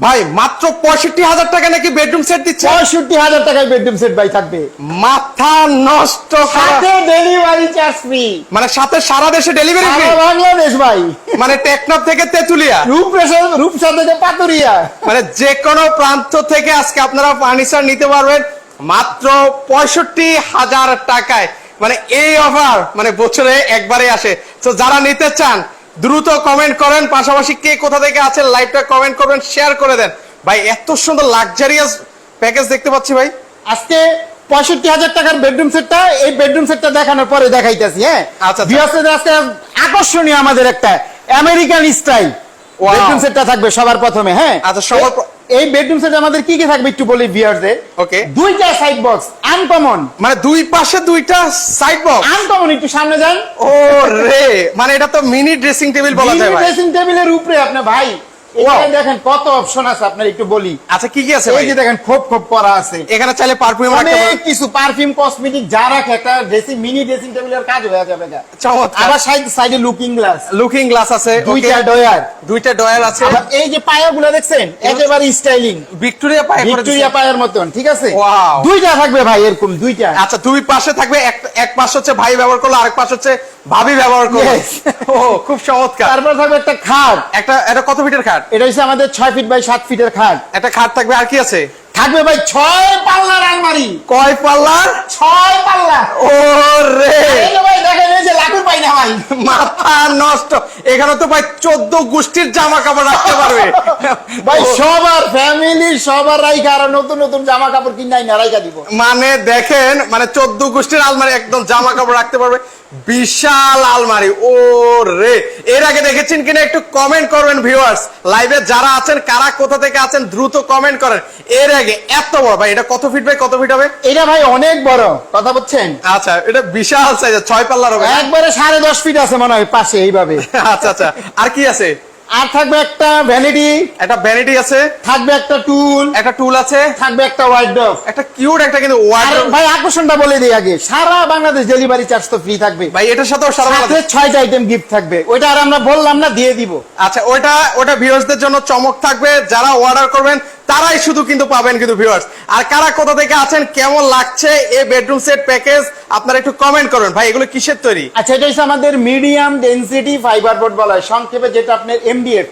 ভাই মাত্র পঁয়ষট্টি হাজার টাকা নাকি বেডরুম সেট দিচ্ছে? পঁয়ষট্টি হাজার টাকায় বেডরুম সেট ভাই থাকবে। মাথা নষ্ট সাথে ডেলিভারি চার্জ ফ্রি মানে সাথে সারা দেশে ডেলিভারি সারা বাংলাদেশ ভাই। মানে টেকনাফ থেকে তেতুলিয়া? রূপসা রূপসা থেকে পাতুরিয়া। মানে যে কোনো প্রান্ত থেকে আজকে আপনারা ফার্নিচার নিতে পারবেন মাত্র পঁয়ষট্টি হাজার টাকায়। মানে এই অফার মানে বছরে একবারে আসে। তো যারা নিতে চান দ্রুত কমেন্ট করেন পাশাপাশি কে কোথা থেকে আছেন লাইভটা কমেন্ট করবেন শেয়ার করে দেন ভাই এত সুন্দর লাক্সারিয়াস প্যাকেজ দেখতে পাচ্ছি ভাই আজকে পঁয়ষট্টি হাজার টাকার বেডরুম সেটটা এই বেডরুম সেটটা দেখানোর পরে দেখাইতেছি হ্যাঁ আচ্ছা, আচ্ছা। আজকে আকর্ষণীয় আমাদের একটা আমেরিকান স্টাইল. বেডরুম সেটটা থাকবে সবার প্রথমে হ্যাঁ আচ্ছা, সবার এই বেডরুম সেটে আমাদের কি কি থাকবে একটু বলি ভিউয়ারদের ওকে দুইটা সাইড বক্স আনকমন মানে দুই পাশে দুইটা সাইড বক্স আনকমন একটু সামনে যান। ও রে মানে এটা তো মিনি ড্রেসিং টেবিল বলা যায় ভাই। ড্রেসিং টেবিলের উপরে আপনি ভাই। দেখেন কত অপশন আছে আপনার একটু বলি। আচ্ছা কি কি আছে এই যে দেখেন খোপ খোপ করা আছে। এখানে চাইলে পারফিউম অনেক কিছু পারফিউম কসমেটিক যা রাখে একটা ড্রেসিং মিনি ড্রেসিং টেবিলের কাজ হয়ে যাবে চমৎকার। আবার সাইড সাইডে লুকিং গ্লাস লুকিং গ্লাস আছে দুইটা ডয়ার দুইটা ডয়াল আছে। এই যে পায়াগুলো দেখছেন একেবারে স্টাইলিং ভিক্টোরিয়া পায়ে ভিক্টোরিয়া দিছে। মতন ঠিক আছে? দুইটা থাকবে ভাই এরকম দুইটা। আচ্ছা দুই পাশে থাকবে এক এক পাশ হচ্ছে ভাই ব্যবহার করল আরেক পাশ হচ্ছে ভাবি ব্যবহার করল. ও খুব চমৎকার। তারপর থাকবে একটা খাট। একটা এটা কত ফিটের খাট? এটা হচ্ছে আমাদের ছয় ফিট বাই সাত ফিটের খাট। একটা খাট থাকবে আর কি আছে? থাকবে ভাই ছয় পাল্লার আলমারি। কয় পাল্লার? ছয় পাল্লা ও রে ভাই দেখেন এই যে লাকুর পাই না ভাই। মাথা নষ্ট। এখানে তো ভাই চোদ্দ গোষ্ঠীর জামা কাপড় রাখতে পারবে। ভাই সবার ফ্যামিলি সবার রাইখা আর নতুন নতুন জামা কাপড় কিনাই না রাইখা দিব। মানে দেখেন মানে চোদ্দ গোষ্ঠীর আলমারি একদম জামা কাপড় রাখতে পারবে। বিশাল আলমারি। ও রে এর আগে দেখেছেন কিনা একটু কমেন্ট করবেন ভিউয়ার্স লাইভে যারা আছেন কারা কোথা থেকে আছেন দ্রুত কমেন্ট করেন। এর আগে এত বড় ভাই এটা কত ফিট বাই কত ফিট হবে? এটা ভাই অনেক বড়। কথা বলছেন আচ্ছা এটা বিশাল সাইজ ছয় পাল্লার হবে। একবারে সাড়ে দশ ফিট আছে মনে হয় পাশে এইভাবে। আচ্ছা আচ্ছা। আর কি আছে? আর থাকবে একটা ভ্যানিটি একটা ভ্যানিটি আছে। থাকবে একটা টুল একটা টুল আছে। থাকবে একটা ওয়াইড ডগ একটা কিউট একটা কিন্তু ওয়াইড ভাই আকর্ষণটা বলে দিই আগে সারা বাংলাদেশ ডেলিভারি চার্জ তো ফ্রি থাকবে। ভাই এটার সাথে সারা সাথে বাংলাদেশ- ছয়টা আইটেম গিফট থাকবে। ওইটা আর আমরা বললাম না দিয়ে দিব। আচ্ছা ওইটা ওটা ভিউয়ার্সদের জন্য চমক থাকবে। যারা অর্ডার করবেন তারাই শুধু কিন্তু পাবেন কিন্তু ভিউয়ার্স আর কারা কোথা থেকে আছেন কেমন লাগছে এই বেডরুম সেট প্যাকেজ আপনারা একটু কমেন্ট করুন। ভাই এগুলো কিসের তৈরি? আচ্ছা এটা হচ্ছে আমাদের মিডিয়াম ডেনসিটি ফাইবার বোর্ড বলা হয়। সংক্ষেপে যেটা আপনার এমডিএফ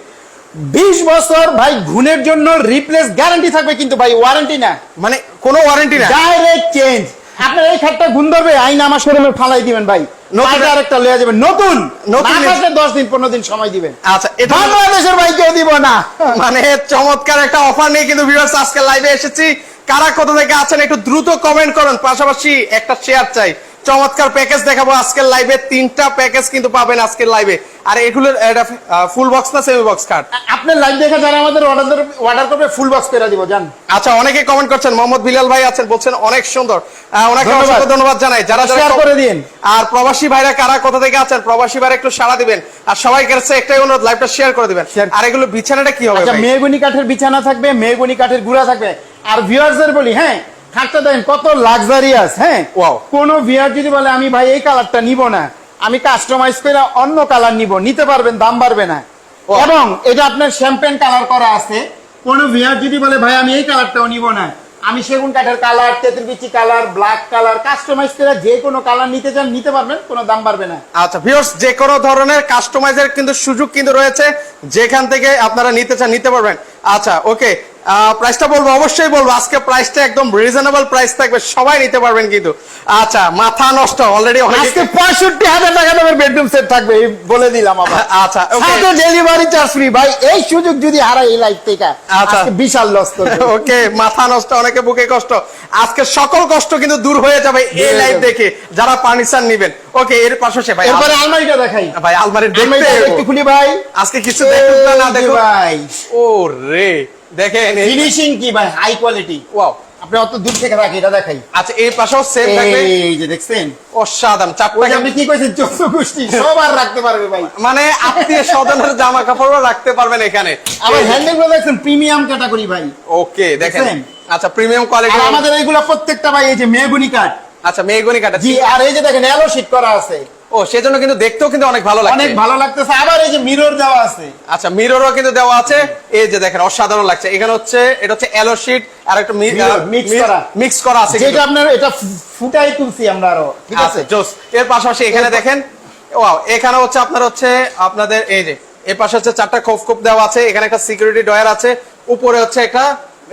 বিশ বছর ভাই ঘুণের জন্য রিপ্লেস গ্যারান্টি থাকবে কিন্তু ভাই ওয়ারেন্টি না। মানে কোনো ওয়ারেন্টি না। ডাইরেক্ট চেঞ্জ আপনার এই খাটটা গুণ ধরবে আইন আমার শোরুমে ফালাই দিবেন ভাই। নতুন- আরেকটা লয়ে যাবেন। নতুন! নতুন দশ দিন পনেরো দিন সময় দিবেন। আচ্ছা এটা বাংলাদেশের ভাই কেউ দিব না। মানে চমৎকার একটা অফার নিয়ে কিন্তু ভিউয়ার্স আজকে লাইভে এসেছি। কারা কত থেকে আছেন একটু দ্রুত কমেন্ট করুন। পাশাপাশি একটা শেয়ার চাই। চমৎকার প্যাকেজ দেখাবো। আজকের লাইভে তিনটা প্যাকেজ কিন্তু পাবেন আজকের লাইভে আর এগুলোর এটা ফুল বক্স না সেমি বক্স কার্ড আপনার লাইভ দেখে যারা আমাদের অর্ডার অর্ডার করবে ফুল বক্স করে দিব জান। আচ্ছা অনেকে কমেন্ট করছেন মোহাম্মদ বিলাল ভাই আছেন বলছেন অনেক সুন্দর। ওনাকে ধন্যবাদ। অসংখ্য ধন্যবাদ জানাই। যারা যারা শেয়ার করে দিন। আর প্রবাসী ভাইরা কারা কোথা থেকে আছেন? প্রবাসী ভাইরা একটু সাড়া দিবেন। আর সবাই কাছে একটাই অনুরোধ লাইভটা শেয়ার করে দিবেন। আর এগুলো বিছানাটা কি হবে আচ্ছা? মেহগুনি কাঠের বিছানা থাকবে মেহগুনি কাঠের গুড়া থাকবে। আর ভিউয়ার্সদের বলি হ্যাঁ খাটটা দেখেন কত লাক্সারিয়াস হ্যাঁ. কোন যদি বলে আমি ভাই এই কালারটা নিব না আমি কাস্টমাইজ করে অন্য কালার নিব নিতে পারবেন দাম বাড়বে না। এবং এটা আপনার শ্যাম্পেন কালার করা আছে কোন যদি বলে ভাই আমি এই কালারটাও নিব না। আমি সেগুন কাঠের কালার তেতুল বিচি কালার ব্ল্যাক কালার কাস্টমাইজ করে যে কোনো কালার নিতে চান নিতে পারবেন কোনো দাম বাড়বে না। আচ্ছা ভিউয়ার্স যে কোনো ধরনের কাস্টমাইজের কিন্তু সুযোগ কিন্তু রয়েছে যেখান থেকে আপনারা নিতে চান নিতে পারবেন। আচ্ছা ওকে প্রাইসটা বলব অবশ্যই বলব। আজকে প্রাইসটা একদম রিজনেবল প্রাইস থাকবে সবাই নিতে পারবেন কিন্তু। আচ্ছা মাথা নষ্ট অলরেডি আজকে পঁয়ষট্টি হাজার টাকা দামের বেডরুম সেট থাকবে বলে দিলাম আবার। আচ্ছা সাথে ডেলিভারি চার্জ ফ্রি ভাই এই সুযোগ যদি হারাই এই লাইফ থেকে আচ্ছা। বিশাল লস ওকে মাথা নষ্ট অনেকে বুকে কষ্ট। আজকে সকল কষ্ট কিন্তু দূর হয়ে যাবে এই যাবে। দেখে যারা ফার্নিচার নিবেন। ওকে এর পাশে ভাই এরপরে আলমারিটা দেখাই। ভাই আলমারির দেখতে একটু খুলি ভাই। আজকে কিছু দেখুন না না দেখুন ভাই। ও রে দেখেন ফিনিশিং কি ভাই? হাই কোয়ালিটি ওয়াও আপনি অত দূর থেকে রাখি এটা দেখাই। আচ্ছা এই পাশেও সেম থাকবে? এই যে দেখছেন? অসাধারণ চাপটা আপনি কি কইছেন চোদ্দ গোষ্ঠী সবার রাখতে পারবে ভাই। মানে আত্মীয় স্বজনের জামা কাপড়ও রাখতে পারবেন এখানে। আবার হ্যান্ডেলগুলো দেখছেন প্রিমিয়াম ক্যাটাগরি ভাই। ওকে দেখেন। আচ্ছা প্রিমিয়াম আর কোয়ালিটি আমাদের এইগুলো প্রত্যেকটা ভাই এই যে মেহগুনি কাঠ আচ্ছা মেহগনি কাটা জি আর এই যে দেখেন এলো শীট করা আছে। ও সেজন্য কিন্তু দেখতেও কিন্তু অনেক ভালো লাগছে। অনেক ভালো লাগতেছে। আবার এই যে মিরর দেওয়া আছে। আচ্ছা মিররও কিন্তু দেওয়া আছে। এই যে দেখেন অসাধারণ লাগছে। এখানে হচ্ছে এটা হচ্ছে এলো শিট আর একটা mix করা। মিক্স করা আছে যেটা আপনার এটা ফুটাই তুলছি আমরা আরও। ঠিক আছে? আচ্ছা জোস। এর পাশাপাশি এখানে দেখেন ওয়াও এখানে হচ্ছে আপনার হচ্ছে আপনাদের এই যে এর পাশে হচ্ছে চারটা খোপ খোপ দেওয়া আছে। এখানে একটা সিকিউরিটি ডয়ার আছে। উপরে হচ্ছে একটা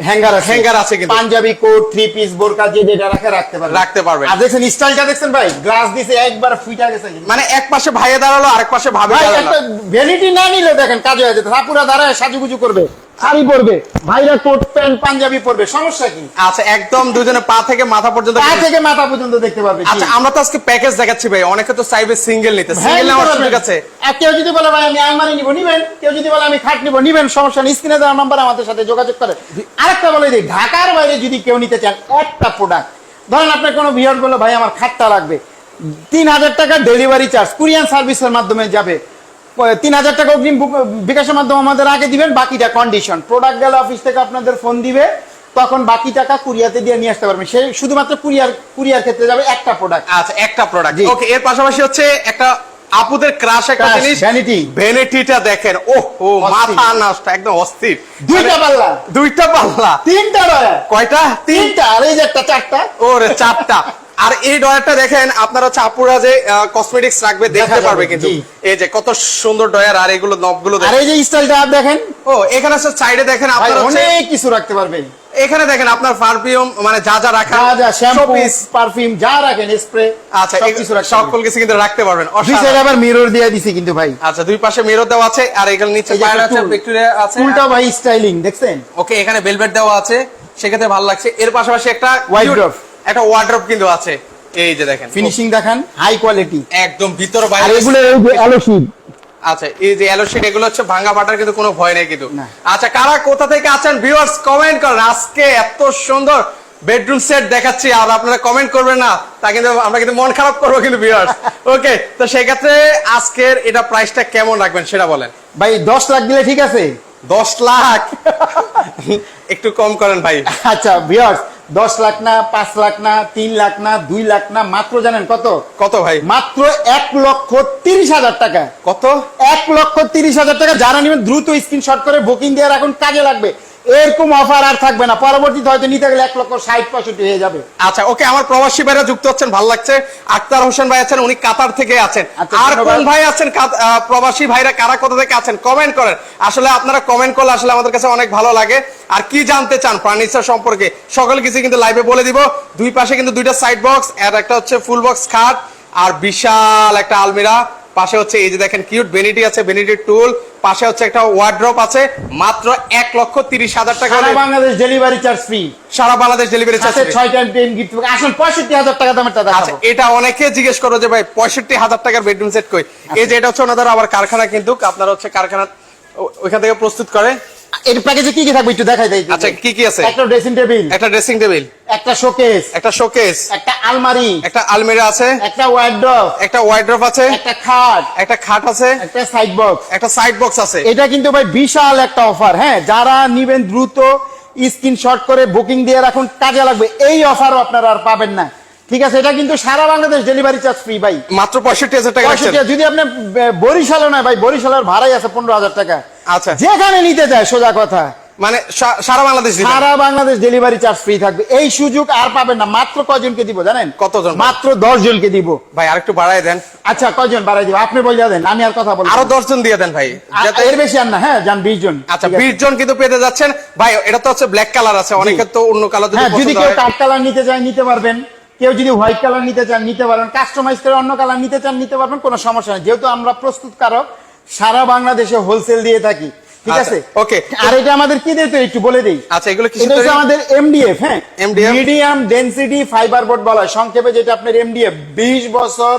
হ্যাঙ্গার আছে। হ্যাঙ্গার আছে কিন্তু। পাঞ্জাবি কোট থ্রি পিস বোরকা যে যেটা রাখে রাখতে পারবেন রাখতে পারবেন। আর দেখছেন স্টাইলটা দেখছেন ভাই? গ্লাস দিছে একবার ফুইটা গেছে মানে এক পাশে ভাইয়ে দাঁড়াল আরেক পাশে ভাবে দাঁড়াল। ভ্যানিটি না নিলে দেখেন কাজে হয়ে যেত। হাপুরা দাঁড়ায় সাজুগুজু করবে। শাড়ি পরবে। ভাইরা কোট প্যান্ট পাঞ্জাবি পরবে সমস্যা কি? আচ্ছা একদম দুজনে পা থেকে মাথা পর্যন্ত পা থেকে মাথা পর্যন্ত দেখতে পারবে কি? আচ্ছা আমরা তো আজকে প্যাকেজ দেখাচ্ছি ভাই অনেকে তো চাইবে সিঙ্গেল নিতে হ্যাঁ, সিঙ্গেল নেওয়ার সুযোগ আছে। কেউ যদি বলে ভাই আমি আলমারি নিবো নিবেন? কেউ যদি বলে আমি খাট নিবো নিবেন সমস্যা নেই। স্ক্রিনে দেওয়ার নাম্বার আমাদের সাথে যোগাযোগ করে। আরেকটা বলে দিই ঢাকার বাইরে যদি কেউ নিতে চান একটা প্রোডাক্ট ধরেন আপনার কোনো ভিউয়ার বলে ভাই আমার খাটটা লাগবে। তিন হাজার টাকা ডেলিভারি চার্জ কুরিয়ান সার্ভিসের মাধ্যমে যাবে। তিন হাজার টাকা অগ্রিম বিকাশের মাধ্যমে আমাদের আগে দিবেন বাকিটা কন্ডিশন প্রোডাক্ট গেলে অফিস থেকে আপনাদের ফোন দিবে তখন বাকি টাকা কুরিয়াতে দিয়ে নিয়ে আসতে পারবেন। সে শুধুমাত্র কুরিয়ার কুরিয়ার ক্ষেত্রে যাবে একটা প্রোডাক্ট আচ্ছা একটা প্রোডাক্ট ওকে এর পাশাপাশি হচ্ছে একটা আপুদের ক্রাশ একটা জিনিস vanity। ভ্যানিটিটা দেখেন। ও ও। মাথা নষ্ট একদম অস্থির। দুইটা মানে- পাল্লা। দুইটা পাল্লা। তিনটা কয়টা? তিনটা আর এই যে একটা চারটা। ওরে চারটা। আর এই ডয়ারটা দেখেন আপনারা চাপুরা যে কসমেটিক্স রাখবে দেখতে পারবে কিন্তু। এই যে কত সুন্দর ডয়ার আর এগুলো নবগুলো আর এই যে স্টাইলটা আপ দেখেন? ও এখানে সাইডে দেখেন আপনার অনেক কিছু রাখতে পারবেন। এখানে দেখেন আপনার পারফিউম মানে যা যা রাখা যা যা শ্যাম্পু পারফিউম যা রাখেন স্প্রে আচ্ছা কিছু সকল কিছু কিন্তু রাখতে পারবেন অসাধারণ। আবার মিরর দিয়ে দিছি কিন্তু ভাই। আচ্ছা দুই পাশে মিরর দেওয়া আছে আর এখানে নিচে পায়ের আছে ভিক্টোরিয়া আছে। ফুলটা ভাই স্টাইলিং দেখছেন? ওকে এখানে বেলভেট দেওয়া আছে সেক্ষেত্রে ভালো লাগছে। এর পাশাপাশি একটা Wardrobe। একটা ওয়ার্ড্রপ কিন্তু আছে। এই যে দেখেন ফিনিশিং দেখান হাই কোয়ালিটি একদম ভিতর আর বাইরে এগুলো এই যে অ্যালোশিট আচ্ছা এই যে এলো শিট এগুলো হচ্ছে ভাঙা ফাটার কিন্তু কোনো ভয় নেই কিন্তু। আচ্ছা কারা কোথা থেকে আছেন ভিউয়ার্স কমেন্ট করেন। আজকে এত সুন্দর বেডরুম সেট দেখাচ্ছি আর আপনারা কমেন্ট করবেন না তা কিন্তু আমরা কিন্তু মন খারাপ করব কিন্তু ভিউয়ার্স ওকে তো সেই ক্ষেত্রে আজকের এটা প্রাইসটা কেমন রাখবেন সেটা বলেন। ভাই দশ লাখ দিলে ঠিক আছে। দশ লাখ। একটু কম করেন ভাই। আচ্ছা ভিউয়ার্স দশ লাখ না পাঁচ লাখ না তিন লাখ না দুই লাখ না মাত্র জানেন কত? কত ভাই? মাত্র এক লক্ষ তিরিশ হাজার টাকা। কত? এক লক্ষ তিরিশ হাজার টাকা। যারা নেবেন দ্রুত স্ক্রিনশট করে বুকিং দেওয়ার এখন কাজে লাগবে। এরকম অফার আর থাকবে না। পরবর্তীতে হয়তো নিতে গেলে এক লক্ষ ষাট পঁয়ষট্টি হয়ে যাবে। আচ্ছা ওকে আমার প্রবাসী ভাইরা যুক্ত হচ্ছেন ভালো লাগছে। আক্তার হোসেন ভাই আছেন উনি কাতার থেকে আছেন। আচ্ছা, আর কোন ভাই আছেন প্রবাসী ভাইরা কারা কোথা থেকে আছেন? কমেন্ট করেন। আসলে আপনারা কমেন্ট করলে আসলে আমাদের কাছে অনেক ভালো লাগে। আর কি জানতে চান ফার্নিচার সম্পর্কে সকল কিছু কিন্তু লাইভে বলে দিব। দুই পাশে কিন্তু দুইটা সাইড বক্স আর একটা হচ্ছে ফুল বক্স খাট আর বিশাল একটা আলমিরা। পাশে হচ্ছে এই যে দেখেন কিউট বেনিটি আছে বেনিটির টুল পাশে হচ্ছে একটা ওয়ার্ড্রপ আছে মাত্র এক লক্ষ তিরিশ হাজার টাকা সারা বাংলাদেশ ডেলিভারি চার্জ ফ্রি সারা বাংলাদেশ ডেলিভারি চার্জ ছয় টাইম টেন গিফট আসুন পঁয়ষট্টি হাজার টাকা দামের টাকা আচ্ছা এটা অনেকে জিজ্ঞেস করো যে ভাই পঁয়ষট্টি হাজার টাকার বেডরুম সেট কই? এই যে এটা হচ্ছে ওনাদের আবার কারখানা কিন্তু আপনার হচ্ছে কারখানা ওইখান থেকে প্রস্তুত করে। এর প্যাকেজে কি কি থাকবে একটু দেখাই দেই। আচ্ছা কি কি আছে? একটা ড্রেসিং টেবিল একটা ড্রেসিং টেবিল একটা শোকেস একটা শোকেস একটা আলমারি একটা আলমিরা আছে একটা ওয়ার্ড্রপ একটা আছে একটা খাট একটা খাট আছে একটা সাইড বক্স একটা সাইড বক্স আছে। এটা কিন্তু ভাই বিশাল একটা অফার হ্যাঁ? যারা নিবেন দ্রুত স্ক্রিনশট করে বুকিং দিয়ে রাখুন কাজে লাগবে। এই অফারও আপনারা আর পাবেন না। ঠিক আছে এটা কিন্তু সারা বাংলাদেশ ডেলিভারি চার্জ ফ্রি ভাই। মাত্র পঁয়ষট্টি হাজার টাকা যদি আপনি বরিশালে নয় ভাই বরিশালের ভাড়াই আছে পনেরো হাজার টাকা। আচ্ছা। যেখানে নিতে চায় সোজা কথা। মানে সারা বাংলাদেশ? সারা বাংলাদেশ ডেলিভারি চার্জ ফ্রি থাকবে। এই সুযোগ আর পাবেন না। মাত্র কয়জনকে দিব জানেন? কতজন? মাত্র দশ জনকে দিব। ভাই আরেকটু বাড়ায় দেন। আচ্ছা কয়জন বাড়াই দিব? আপনি বলে দেন আমি আর কথা বলব আরও। দশ জন দিয়ে দেন ভাই। এর বেশি আর না হ্যাঁ যান বিশ জন। আচ্ছা বিশ জন কিন্তু পেতে যাচ্ছেন। ভাই এটা তো হচ্ছে ব্ল্যাক কালার আছে অনেকের তো অন্য কালার যদি হ্যাঁ কেউ কালার নিতে চায় নিতে পারবেন। কেউ যদি হোয়াইট কালার নিতে চান নিতে পারবেন কাস্টমাইজ করে অন্য কালার নিতে চান নিতে পারবেন কোনো সমস্যা নেই। যেহেতু আমরা প্রস্তুতকারক সারা বাংলাদেশে হোলসেল দিয়ে থাকি। ঠিক আচ্ছা, আছে? okay. আর এটা আমাদের কি দিতে একটু বলে দিই। আচ্ছা এগুলো কি এটা আমাদের এমডিএফ হ্যাঁ? মিডিয়াম ডেনসিটি ফাইবার বোর্ড বলা হয়। সংক্ষেপে যেটা আপনার এমডিএফ বিশ বছর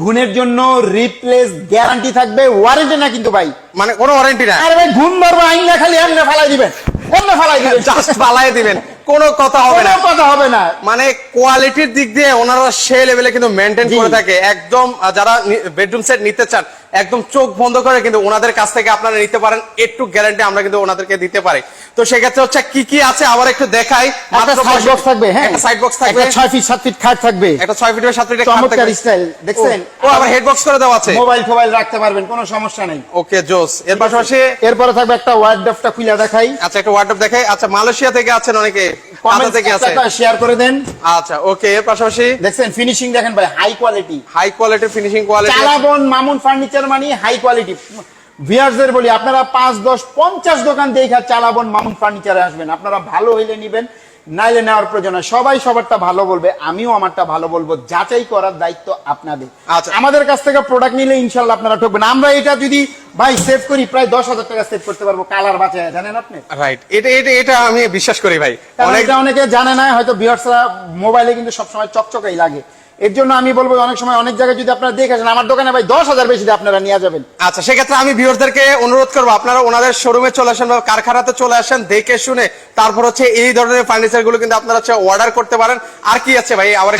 ঘুণের জন্য রিপ্লেস গ্যারান্টি থাকবে ওয়ারেন্টি না কিন্তু ভাই। মানে কোনো ওয়ারেন্টি না। আরে ভাই ঘুম ধরবো আইনলে খালি এমনি ফালাই দিবেন। এমনি ফালাই দিবেন। জাস্ট পালায় দিবেন। কোনো কথা হবে না। কথা হবে না। মানে কোয়ালিটির দিক দিয়ে ওনারা সে লেভেলে কিন্তু মেনটেন করে থাকে। একদম যারা বেডরুম সেট নিতে চান একদম চোখ বন্ধ করে কিন্তু ওনাদের কাছ থেকে আপনারা নিতে পারেন। একটু গ্যারান্টি আমরা কিন্তু ওনাদেরকে দিতে পারি। তো সেক্ষেত্রে হচ্ছে কি কি আছে আবার একটু দেখাই। একটা সাইড বক্স থাকবে হ্যাঁ। একটা সাইড বক্স থাকবে। একটা ছয় ফিট সাত ফিট খাট থাকবে। একটা ছয় ফিট সাত ফিট চমৎকার স্টাইল দেখছেন? ও আবার হেড বক্স করে দেওয়া আছে। মোবাইল ফোবাইল রাখতে পারবেন কোনো সমস্যা নেই। ওকে জোস। এর পাশাপাশি এরপরে থাকবে একটা খুলে দেখাই। আচ্ছা একটা ওয়ার্ডরোব দেখাই। আচ্ছা মালয়েশিয়া থেকে আছেন অনেকে? কানাডা থেকে আছে। শেয়ার করে দেন। আচ্ছা ওকে এর পাশাপাশি দেখছেন ফিনিশিং দেখেন ভাই high quality high quality finishing quality চালাবন Mamun furniture মানে হাই কোয়ালিটি ভিয়ার্সদের বলি আপনারা পাঁচ দশ পঞ্চাশ দোকান দেখে চালাবন মামুন ফার্নিচারে আসবেন। আপনারা ভালো হইলে নিবেন। নাইলে নেওয়ার প্রয়োজন। সবাই সবারটা ভালো বলবে আমিও আমারটা ভালো বলব যাচাই করার দায়িত্ব আপনাদের। আচ্ছা। আমাদের কাছ থেকে প্রোডাক্ট নিলে ইনশাল্লাহ আপনারা ঠকবেন আমরা এটা যদি ভাই সেভ করি প্রায় দশ হাজার টাকা সেভ করতে পারব কালার বাঁচায় জানেন আপনি? রাইট এটা এটা এটা আমি বিশ্বাস করি ভাই। অনেকে জানে না হয়তো মোবাইলে কিন্তু সবসময় চকচকাই লাগে। এর জন্য আমি বলব অনেক সময় অনেক জায়গায় যদি আপনারা দেখে আসেন আমার দোকানে ভাই দশ হাজার বেশি আপনারা নিয়ে যাবেন। আচ্ছা সেক্ষেত্রে আমি ভিউয়ারদেরকে অনুরোধ করব আপনারা ওনাদের শোরুমে চলে আসেন বা কারখানাতে চলে আসেন দেখে শুনে তারপর হচ্ছে এই ধরনের ফার্নিচারগুলো কিন্তু আপনারা হচ্ছে অর্ডার করতে পারেন। আর কি আছে ভাই? আবার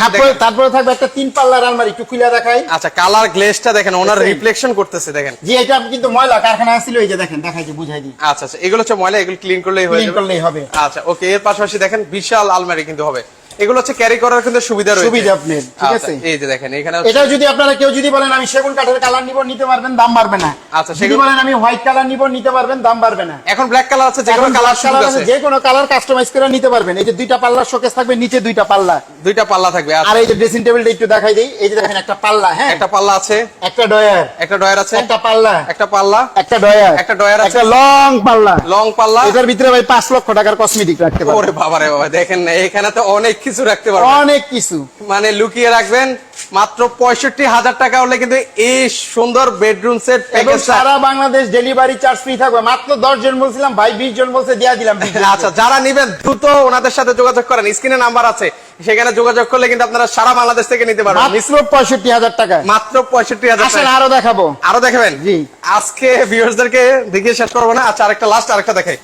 তারপরে থাকবে একটা তিন পাল্লার আলমারি একটু খুলে দেখাই। আচ্ছা কালার গ্লেজটা দেখেন ওনার? রিফ্লেকশন করতেছে দেখেন। যে এটা কিন্তু ময়লা কারখানা আসছিল এই যে দেখেন দেখাই যে বুঝাই দিই। আচ্ছা আচ্ছা এগুলো হচ্ছে ময়লা এগুলো ক্লিন করলেই হয়ে ক্লিন করলেই হবে। আচ্ছা ওকে এর পাশাপাশি দেখেন বিশাল আলমারি কিন্তু হবে। এগুলো হচ্ছে ক্যারি করার কিন্তু সুবিধা রয়েছে। সুবিধা আপনার, ঠিক আচ্ছা, আছে? এই যে দেখেন এখানে এটা যদি আপনারা কেউ যদি বলেন আমি সেগুন কাঠের কালার নিব নিতে পারবেন দাম বাড়বে না। আচ্ছা, সেগুন- বলেন আমি হোয়াইট কালার নিব নিতে পারবেন দাম বাড়বে না। এখন ব্ল্যাক কালার আছে যে কোনো কালার black আছে, যে কোনো কালার কাস্টমাইজ করে নিতে পারবেন। এই যে দুইটা পাল্লার শোকেস থাকবে নিচে দুইটা পাল্লা। দুইটা পাল্লা থাকবে আর আচ্ছা, এই যে ড্রেসিং টেবিলটা একটু দেখাই দিই। এই যে দেখেন একটা পাল্লা হ্যাঁ? একটা পাল্লা আছে। একটা ডয়ার একটা ডয়ার আছে। একটা পাল্লা। একটা পাল্লা। একটা ডয়ার একটা ডয়ার আছে। একটা লং পাল্লা। লং পাল্লা। এটার ভিতরে ভাই পাঁচ লক্ষ টাকার কসমেটিক রাখতে পারবেন। ওরে বাবা রে বাবা দেখেন না এখানে তো অনেক কিছু রাখতে পারবেন অনেক কিছু। মানে লুকিয়ে রাখবেন মাত্র পঁয়ষট্টি হাজার টাকা হলে কিন্তু এই সুন্দর বেডরুম সেট এবং সারা বাংলাদেশ ডেলিভারি চার্জ ফ্রি থাকবে। মাত্র দশ জন বলছিলাম ভাই বিশ জন বলছে দিয়া দিলাম। আচ্ছা যারা নিবেন দ্রুত ওনাদের সাথে যোগাযোগ করেন। স্ক্রিনে নাম্বার আছে। সেখানে যোগাযোগ করলে কিন্তু আপনারা সারা বাংলাদেশ থেকে নিতে পারবেন। মাত্র পঁয়ষট্টি হাজার টাকা মাত্র পঁয়ষট্টি হাজার আসেন আরও দেখাবো। আরও দেখাবেন? জি। আজকে ভিউয়ার্সদেরকে দেখিয়ে শেষ করব না। আচ্ছা আরেকটা লাস্ট আরেকটা দেখাই।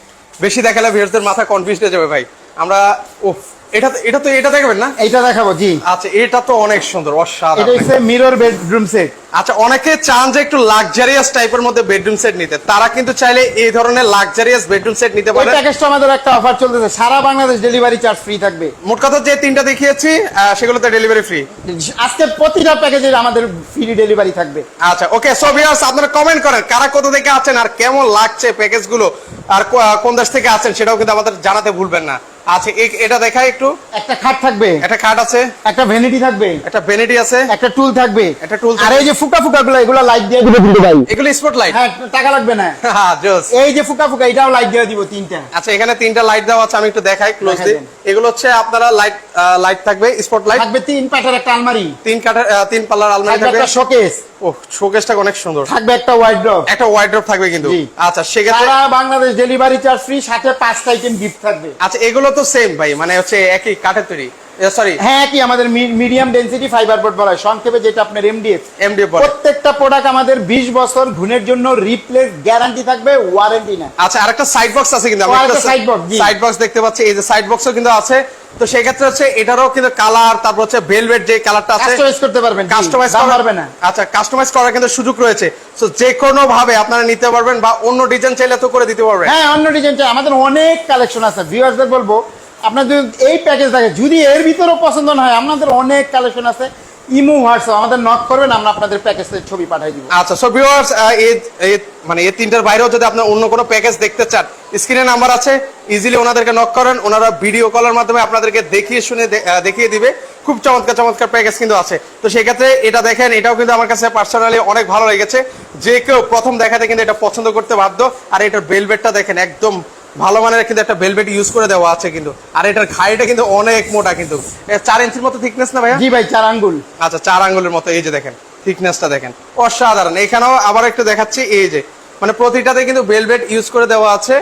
বেশি দেখালে ভিউয়ার্সদের মাথা কনফিউজ হয়ে যাবে ভাই। আমরা উফ এটা তো- এটা তো এটা দেখবেন না? এইটা দেখাবো জি। আচ্ছা এটা তো অনেক সুন্দর এটা হচ্ছে মিরর বেডরুম সেট আচ্ছা অনেকে চান যে একটু লাক্সারিয়াস টাইপের মধ্যে বেডরুম সেট নিতে। তারা কিন্তু চাইলে এই ধরনের লাক্সারিয়াস বেডরুম সেট নিতে ওই পারে প্যাকেজটা আমাদের একটা অফার চলতেছে। সারা বাংলাদেশ ডেলিভারি চার্জ ফ্রি থাকবে। মোট কথা যে তিনটা দেখিয়েছি সেগুলোতে ডেলিভারি ফ্রি আজকে প্রতিটা প্যাকেজের আমাদের ফ্রি ডেলিভারি থাকবে। আচ্ছা ওকে সো ভিউয়ার্স আপনারা কমেন্ট করেন কারা কোথা থেকে আছেন আর কেমন লাগছে প্যাকেজগুলো আর কোন দেশ থেকে আছেন সেটাও কিন্তু আমাদের জানাতে ভুলবেন না। আচ্ছা এটা দেখাই একটু। একটা খাট থাকবে। একটা খাট আছে। একটা ভ্যানিটি থাকবে। একটা বেনেডি আছে। একটা টুল থাকবে। একটা tool আর এই যে ফুকা ফুকা গুলো এগুলো লাইট দিয়ে দিবে। কিন্তু ভাই এগুলো স্পটলাইট হ্যাঁ টাকা লাগবে না। হ্যাঁ জোস এই যে ফুকা ফুকা এটাও লাইট দিয়ে দিব তিনটা। আচ্ছা এখানে তিনটা লাইট দেওয়া আছে আমি একটু দেখাই ক্লোজলি দেখাই এগুলো হচ্ছে আপনারা লাইট লাইট থাকবে স্পটলাইট থাকবে তিন পাটের একটা আলমারি। তিন কাঠের তিন পাল্লার আলমারি থাকবে থাকবে। একটা শোকেস ও শোকেসটা অনেক সুন্দর। থাকবে একটা ওয়াইড্রপ একটা ওয়াইড্রপ থাকবে কিন্তু। আচ্ছা সেক্ষেত্রে সারা বাংলাদেশ ডেলিভারি চার্জ ফ্রি সাথে পাঁচটা আইটেম গিফট থাকবে। আচ্ছা এগুলো তো সেম ভাই মানে হচ্ছে একই কাঠের তৈরি। সরি হ্যাঁ কি আমাদের মিডিয়াম ডেন্সিটি ফাইবার বোর্ড বলা হয়। সংক্ষেপে যেটা আপনার এমডিএফ এমডি বলে। প্রত্যেকটা প্রোডাক্ট আমাদের 20 বছর ঘুণের জন্য রিপ্লেস গ্যারান্টি থাকবে ওয়ারেন্টি না আচ্ছা আরেকটা সাইড বক্স আছে কিন্তু আরেকটা side box, সাইড বক্স দেখতে পাচ্ছি। এই যে সাইড বক্সও কিন্তু আছে। তো সেই ক্ষেত্রে হচ্ছে এটারও কিন্তু কালার তারপর হচ্ছে ভেলভেট যে কালারটা আছে কাস্টমাইজ করতে পারবেন কাস্টমাইজ দাম পারবে না। আচ্ছা কাস্টমাইজ করার কিন্তু সুযোগ রয়েছে। তো যে কোনো ভাবে আপনারা নিতে পারবেন বা অন্য ডিজাইন চাইলে তো করে দিতে পারবেন। হ্যাঁ অন্য ডিজাইন চাই। আমাদের অনেক কালেকশন আছে। ভিউয়ারদের বলব আপনার যদি এই প্যাকেজ থাকে, যদি এর ভিতরেও পছন্দ না হয়, আমাদের অনেক কালেকশন আছে। ইমো হোয়াটসঅ্যাপ আমাদের নক করবেন, আমরা আপনাদের প্যাকেজের ছবি পাঠিয়ে দিব। আচ্ছা সো ভিউয়ার্স এই মানে এই তিনটার বাইরেও যদি আপনার অন্য কোনো প্যাকেজ দেখতে চান স্ক্রিনে নাম্বার আছে ইজিলি ওনাদেরকে নক করেন, ওনারা ভিডিও কলের মাধ্যমে আপনাদেরকে দেখিয়ে শুনে দেখিয়ে দিবে। খুব চমৎকার চমৎকার প্যাকেজ কিন্তু আছে। তো সেই ক্ষেত্রে এটা দেখেন, এটাও কিন্তু আমার কাছে পার্সোনালি অনেক ভালো লেগেছে। যে কেউ প্রথম দেখাতে কিন্তু এটা পছন্দ করতে বাধ্য। আর এটার বেলভেটটা দেখেন, একদম ভালো মানের কিন্তু একটা ভেলভেট ইউজ করে দেওয়া আছে কিন্তু। আর এটার ঘাড়িটা কিন্তু অনেক মোটা কিন্তু। চার ইঞ্চির মতো থিকনেস না ভাইয়া? জি ভাই চার আঙ্গুল। আচ্ছা চার আঙ্গুলের মতো এই যে দেখেন থিকনেসটা দেখেন। অসাধারণ। এখানেও আবার একটু দেখাচ্ছি এই যে মানে প্রতিটাতে কিন্তু ভেলভেট ইউজ করে দেওয়া আছে।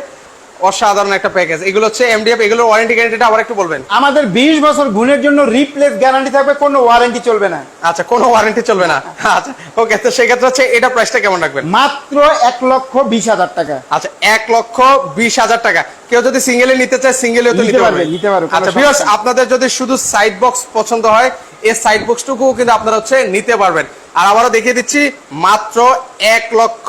অসাধারণ একটা প্যাকেজ এগুলো হচ্ছে এমডিএফ এগুলোর ওয়ারেন্টি গ্যারান্টিটা আবার একটু বলবেন? আমাদের বিশ বছর গুণের জন্য রিপ্লেস গ্যারান্টি থাকবে কোনো ওয়ারেন্টি চলবে না। আচ্ছা কোনো ওয়ারেন্টি চলবে না। আচ্ছা ওকে তো সেক্ষেত্রে হচ্ছে এটা প্রাইসটা কেমন রাখবেন? মাত্র এক লক্ষ বিশ হাজার টাকা। আচ্ছা এক লক্ষ বিশ হাজার টাকা। কেউ যদি সিঙ্গেলে নিতে চায় সিঙ্গেলেও তো নিতে পারবে, নিতে পারবে, আচ্ছা ভিউয়ার্স আপনাদের যদি শুধু সাইড বক্স পছন্দ হয় এই সাইড বক্সটুকু কিন্তু আপনারা হচ্ছে নিতে পারবেন। আর আবারও দেখিয়ে দিচ্ছি মাত্র এক লক্ষ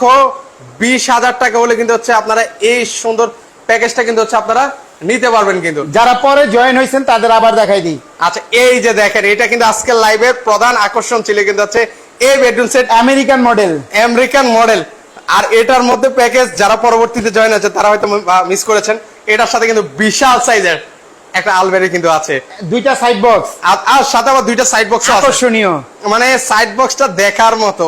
বিশ হাজার টাকা হলে কিন্তু হচ্ছে আপনারা এই সুন্দর প্যাকেজটা কিন্তু হচ্ছে আপনারা নিতে পারবেন কিন্তু। যারা পরে জয়েন হয়েছেন তাদের আবার দেখাই দিই। আচ্ছা এই যে দেখেন এটা কিন্তু আজকের লাইভের প্রধান আকর্ষণ ছিল কিন্তু হচ্ছে এই bedroom set American model American model আর এটার মধ্যে প্যাকেজ যারা পরবর্তীতে জয়েন হয়েছে তারা হয়তো মিস করেছেন। এটার সাথে কিন্তু বিশাল সাইজের একটা আলমারি কিন্তু আছে। দুইটা সাইড বক্স আর আর সাথে আবার দুইটা সাইড বক্স আছে। আকর্ষণীয়। মানে সাইড বক্সটা দেখার মতো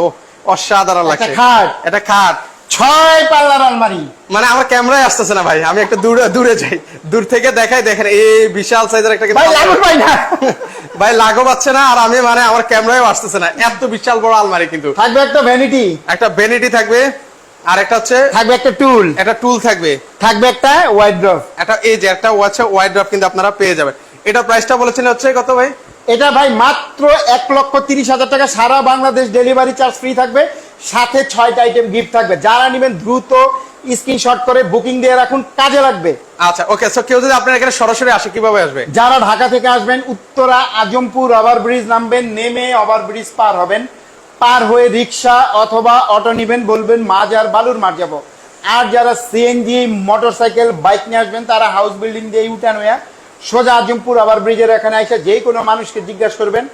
অসাধারণ লাগছে। খাট। এটা খাট। ছয় পাল্লার আলমারি। মানে আমার ক্যামেরায় আসতেছে না ভাই আমি একটা দূরে দূরে যাই। দূর থেকে দেখাই দেখেন এই বিশাল সাইজের একটা ভাই লাগু পাই না। ভাই লাগো পাচ্ছে না আর আমি মানে আমার ক্যামেরায় আসতেছে না। এত বিশাল বড় আলমারি কিন্তু। থাকবে একটা ভ্যানিটি একটা বেনিটি থাকবে আর একটা হচ্ছে থাকবে একটা টুল একটা টুল থাকবে। থাকবে একটা ওয়াইড ড্রপ একটা এই যে একটা ওয়াচ ওয়াইড ড্রপ কিন্তু আপনারা পেয়ে যাবেন। এটা প্রাইসটা বলেছেন হচ্ছে কত ভাই? এটা ভাই মাত্র এক লক্ষ তিরিশ হাজার টাকা সারা বাংলাদেশ ডেলিভারি চার্জ ফ্রি থাকবে। সাথে ছয়টা আইটেম গিফট থাকবে। যারা নেবেন দ্রুত স্ক্রিনশট করে বুকিং দিয়ে রাখুন কাজে লাগবে। আচ্ছা ওকে সো কেউ যদি আপনার এখানে সরাসরি আসে কীভাবে আসবে? যারা ঢাকা থেকে আসবেন উত্তরা আজমপুর ওভার ব্রিজ নামবেন নেমে ওভার ব্রিজ পার হবেন। পার হয়ে রিক্সা অথবা অটো নেবেন বলবেন মাজার বালুর মার যাব। আর যারা সিএনজি মোটরসাইকেল বাইক নিয়ে আসবেন তারা হাউস বিল্ডিং দিয়ে উঠান হইয়া সোজা আজমপুর ওভার ব্রিজের এখানে এসে যে কোনো মানুষকে জিজ্ঞাসা করবেন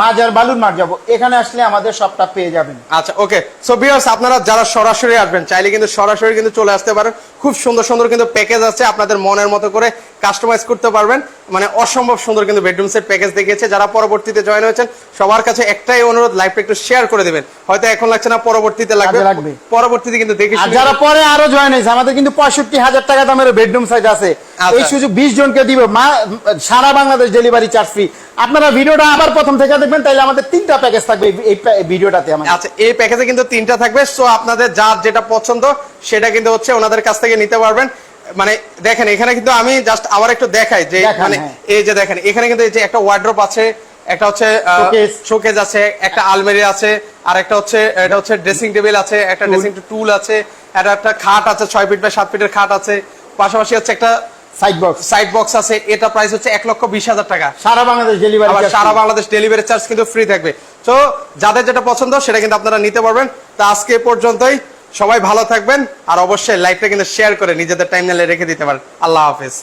মাজার বালুর মার যাব। এখানে আসলে আমাদের সবটা পেয়ে যাবেন। আচ্ছা ওকে সো বিয়ার্স আপনারা যারা সরাসরি আসবেন, চাইলে কিন্তু সরাসরি কিন্তু চলে আসতে পারেন। খুব সুন্দর সুন্দর কিন্তু প্যাকেজ আছে আপনাদের মনের মতো করে কাস্টমাইজ করতে পারবেন। মানে অসম্ভব সুন্দর কিন্তু বেডরুম সেট প্যাকেজ দেখিয়েছে যারা পরবর্তীতে জয়েন হয়েছেন সবার কাছে একটাই অনুরোধ লাইভটা একটু শেয়ার করে দিবেন। হয়তো এখন লাগছে না পরবর্তীতে লাগবে। পরবর্তীতে কিন্তু দেখে যারা পরে আরও জয়েন হয়েছে আমাদের কিন্তু পঁয়ষট্টি হাজার টাকা দামের বেডরুম সাইজ আছে। আচ্ছা। এই সুযোগ বিশ জনকে দিব। মা সারা বাংলাদেশ ডেলিভারি চার্জ ফ্রি আপনারা ভিডিওটা আবার প্রথম থেকে দেখবেন তাইলে আমাদের তিনটা প্যাকেজ থাকবে এই ভিডিওটাতে আচ্ছা এই প্যাকেজে কিন্তু তিনটা থাকবে। সো আপনাদের যার যেটা পছন্দ সেটা কিন্তু হচ্ছে ওনাদের কাছ থেকে নিতে পারবেন। মানে দেখেন এখানে কিন্তু আমি জাস্ট আবার একটু দেখাই যে মানে হ্যাঁ। এই যে দেখেন এখানে কিন্তু এই যে একটা ওয়ার্ড্রপ আছে একটা হচ্ছে শোকেজ আছে একটা আলমারি আছে আর একটা হচ্ছে এটা হচ্ছে ড্রেসিং টেবিল আছে একটা ড্রেসিং টুল আছে একটা একটা খাট আছে ছয় ফিট বাই সাত ফিটের খাট আছে। পাশাপাশি হচ্ছে একটা সাইড বক্স সাইড বক্স আছে এটা প্রাইস হচ্ছে এক লক্ষ বিশ হাজার টাকা। সারা বাংলাদেশ ডেলিভারি সারা বাংলাদেশ ডেলিভারি চার্জ কিন্তু ফ্রি থাকবে। তো যাদের যেটা পছন্দ সেটা কিন্তু আপনারা নিতে পারবেন। তো আজকে পর্যন্তই। সবাই ভালো থাকবেন আর অবশ্যই লাইভটা কিন্তু শেয়ার করে নিজেদের টাইম রেখে দিতে পারেন। আল্লাহ হাফিজ।